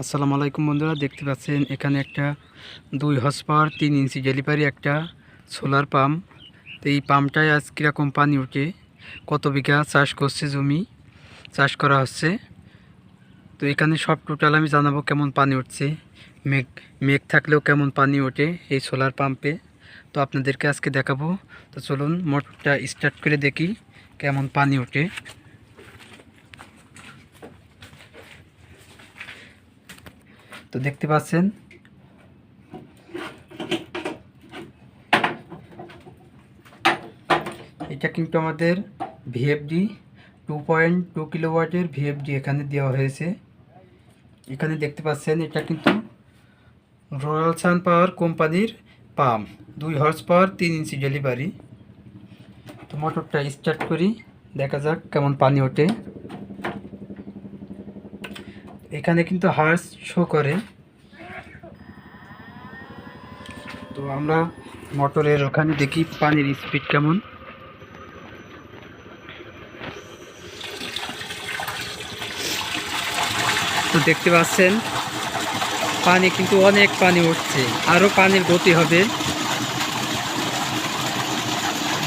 আসসালামু আলাইকুম বন্ধুরা, দেখতে পাচ্ছেন এখানে একটা দুই হর্স পাওয়ার তিন ইঞ্চি ডেলিভারি একটা সোলার পাম্প তো এই পাম্পটায় আজ কীরকম পানি ওঠে কত বিঘা চাষ করছে জমি, চাষ করা হচ্ছে। তো এখানে সব টোটাল আমি জানাব কেমন পানি উঠছে, মেঘ মেঘ থাকলেও কেমন পানি ওঠে এই সোলার পাম্পে তো আপনাদেরকে আজকে দেখাবো। তো চলুন মোটরটা স্টার্ট করে দেখি কেমন পানি ওঠে। তো দেখতে পাচ্ছেন। এটা কিন্তু আমাদের ভিএফডি টু পয়েন্ট টু কিলোওয়াটের ভিএফডি এখানে দেওয়া হয়েছে। এখানে দেখতে পাচ্ছেন, এটা কিন্তু রয়্যাল সান পাওয়ার কোম্পানির পাম্প, দুই হর্স পাওয়ার তিন ইঞ্চি ডেলিভারি তো মোটরটা স্টার্ট করি, দেখা যাক কেমন পানি ওঠে। এখানে কিন্তু হার্স শো করে। তো আমরা মোটরের ওখানে দেখি পানির স্পিড কেমন। তো দেখতে পাচ্ছেন, পানি কিন্তু অনেক পানি উঠছে আরও পানির গতি হবে।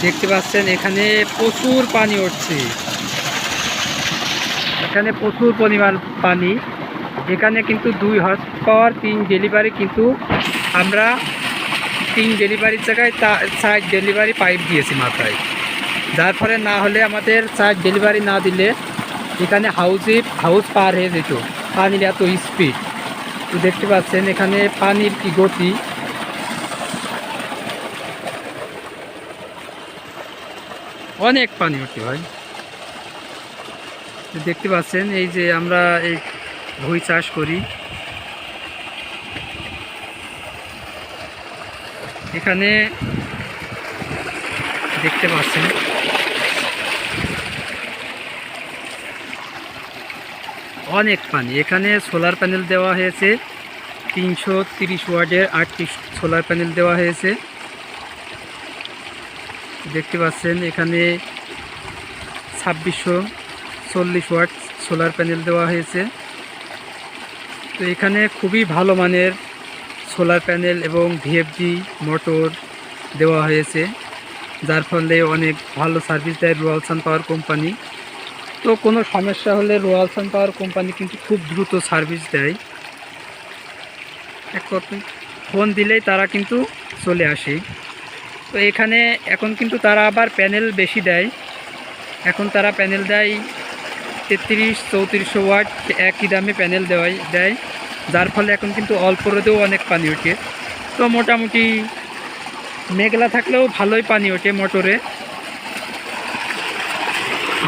দেখতে পাচ্ছেন, এখানে প্রচুর পানি উঠছে। এখানে প্রচুর পরিমাণ পানি। এখানে কিন্তু দুই হর্স পাওয়ার তিন ডেলিভারি কিন্তু আমরা তিন ডেলিভারির জায়গায় তা চার ডেলিভারি পাইপ দিয়েছি মাথায়। যার ফলে না হলে আমাদের চার ডেলিভারি না দিলে এখানে হাউসে হাউস পার হয়ে যেত। পানির এত স্পিড তো দেখতে পাচ্ছেন এখানে পানির কি গতি। অনেক পানি উঠে ভাই। দেখতে পাচ্ছেন এই যে আমরা এই ভুই চাষ করি। এখানে দেখতে পাচ্ছেন। অনেক পানি। এখানে সোলার প্যানেল দেওয়া হয়েছে। তিনশো তিরিশ ওয়ার্ডের আটটি সোলার প্যানেল দেওয়া হয়েছে। দেখতে পাচ্ছেন, এখানে ছাব্বিশশো চল্লিশ ওয়াট সোলার প্যানেল দেওয়া হয়েছে। তো এখানে খুবই ভালো মানের সোলার প্যানেল এবং ভিএফডি মোটর দেওয়া হয়েছে, যার ফলে অনেক ভালো সার্ভিস দেয় রয়্যাল সান পাওয়ার কোম্পানি। তো কোনো সমস্যা হলে রয়্যাল সান পাওয়ার কোম্পানি কিন্তু খুব দ্রুত সার্ভিস দেয়। এক ফোন দিলেই তারা কিন্তু চলে আসে। তো এখানে এখন কিন্তু তারা আবার প্যানেল বেশি দেয়। এখন তারা প্যানেল দেয় তেত্রিশ চৌত্রিশশো ওয়াট একই দামে প্যানেল দেওয়াই, দেয়। যার ফলে এখন কিন্তু অল্প রোদেও অনেক পানি ওঠে। তো মোটামুটি মেঘলা থাকলেও ভালোই পানি ওঠে মোটরে।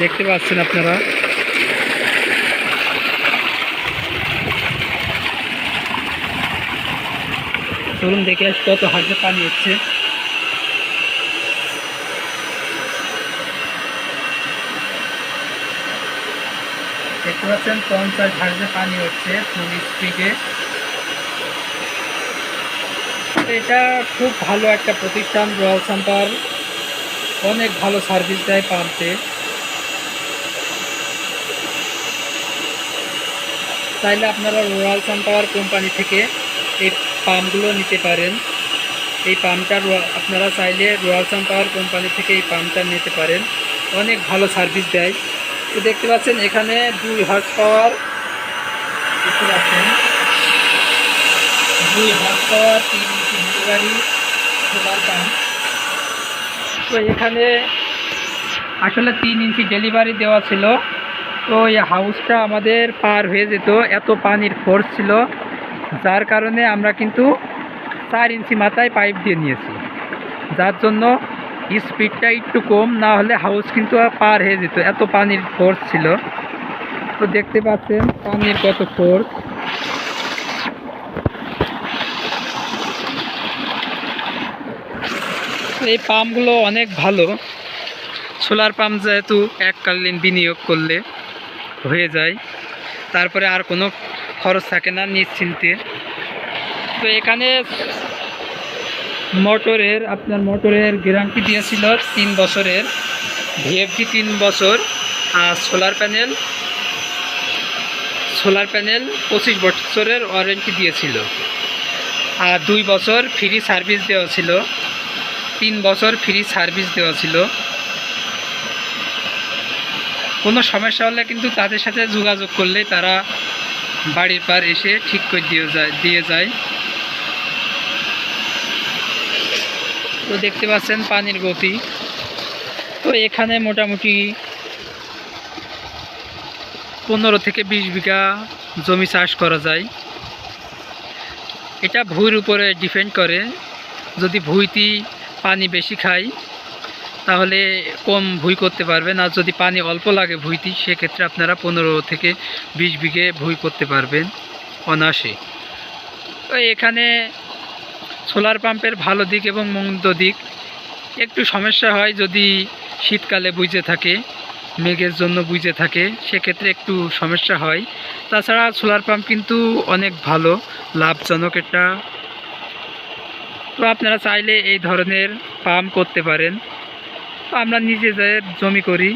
দেখতে পাচ্ছেন আপনারা। চলুন দেখে আসি কত হাজার পানি হচ্ছে দেখতে পাচ্ছেন, পঞ্চাশ হাজার পানি হচ্ছে ফুল স্পিডে। এটা খুব ভালো একটা প্রতিষ্ঠান, রয়্যাল সাম্পার অনেক ভালো সার্ভিস দেয় পাম্পে। চাইলে আপনারা রয়্যাল সান পাওয়ার কোম্পানি থেকে এই পাম্পগুলো নিতে পারেন। এই পাম্পটা আপনারা চাইলে রয়্যাল সান পাওয়ার কোম্পানি থেকে এই পাম্পটা নিতে পারেন। অনেক ভালো সার্ভিস দেয়। তো দেখতে পাচ্ছেন, এখানে দুই হর্স পাওয়ার দেখতে পাচ্ছেন। দুই হর্স পাওয়ার তিন ইঞ্চি ডেলিভারি সোলার পাম্প তো এখানে আসলে তিন ইঞ্চি ডেলিভারি দেওয়া ছিল। তো এই হাউসটা আমাদের পার হয়ে যেত, এত পানির ফোর্স ছিল। যার কারণে আমরা কিন্তু চার ইঞ্চি মাথায় পাইপ দিয়ে নিয়েছি। যার জন্য স্পিডটা একটু কম, না হলে হাউস কিন্তু পার হয়ে যেত। এত পানির ফোর্স ছিল। তো দেখতে পাচ্ছেন, পানির কত ফোর্স এই পাম্পগুলো অনেক ভালো। সোলার পাম্প যেহেতু এককালীন বিনিয়োগ করলে হয়ে যায়, তারপরে আর কোনো খরচ থাকে না নিশ্চিন্তে। তো এখানে মোটরের, আপনার মোটরের গ্যারান্টি দিয়েছিল তিন বছরের। ভিএফডি তিন বছর, আর সোলার প্যানেল সোলার প্যানেল পঁচিশ বছরের ওয়ারেন্টি দিয়েছিল। আর দুই বছর ফ্রি সার্ভিস দেওয়া ছিল। তিন বছর ফ্রি সার্ভিস দেওয়া ছিল। কোনো সমস্যা হলে কিন্তু তাদের সাথে যোগাযোগ করলে তারা বাড়ির পার এসে ঠিক করে দিয়ে যায় দিয়ে যায়। তো দেখতে পাচ্ছেন পানির গতি। তো এখানে মোটামুটি পনেরো থেকে বিশ বিঘা জমি চাষ করা যায়। এটা ভুঁইর উপরে ডিপেন্ড করে। যদি ভুঁইতি পানি বেশি খায় তাহলে কম ভুঁই করতে পারবেন। আর যদি পানি অল্প লাগে ভুঁইতি, সেক্ষেত্রে আপনারা পনেরো থেকে বিশ বিঘে ভুঁই করতে পারবেন অনায়াসে। তো এখানে সোলার পাম্পের ভালো দিক এবং মন্দ দিক। একটু সমস্যা হয় যদি শীতকালে বুঝে থাকে, মেঘের জন্য বুঝে থাকে, সেক্ষেত্রে একটু সমস্যা হয়। তাছাড়া সোলার পাম্প কিন্তু অনেক ভালো, লাভজনক একটা তো আপনারা চাইলে এই ধরনের পাম্প করতে পারেন। তো আমরা নিজেদের জমি করি,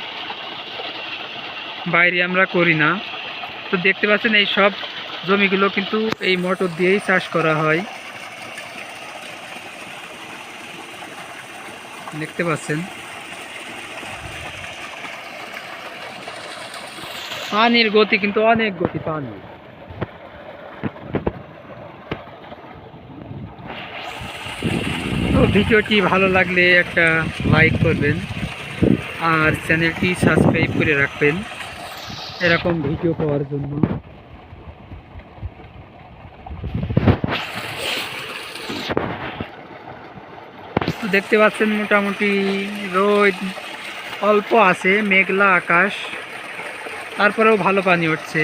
বাইরে আমরা করি না। তো দেখতে পাচ্ছেন এই সব জমিগুলো কিন্তু এই মোটর দিয়েই চাষ করা হয়। দেখতে পাচ্ছেন। পানির গতি কিন্তু অনেক গতি, পানি। তো ভিডিওটি ভালো লাগলে একটা লাইক করবেন আর চ্যানেলটি সাবস্ক্রাইব করে রাখবেন। এরকম ভিডিও পাওয়ার জন্য। তো দেখতে পাচ্ছেন মোটামুটি রোদ অল্প আছে মেঘলা আকাশ তারপরেও ভালো পানি উঠছে।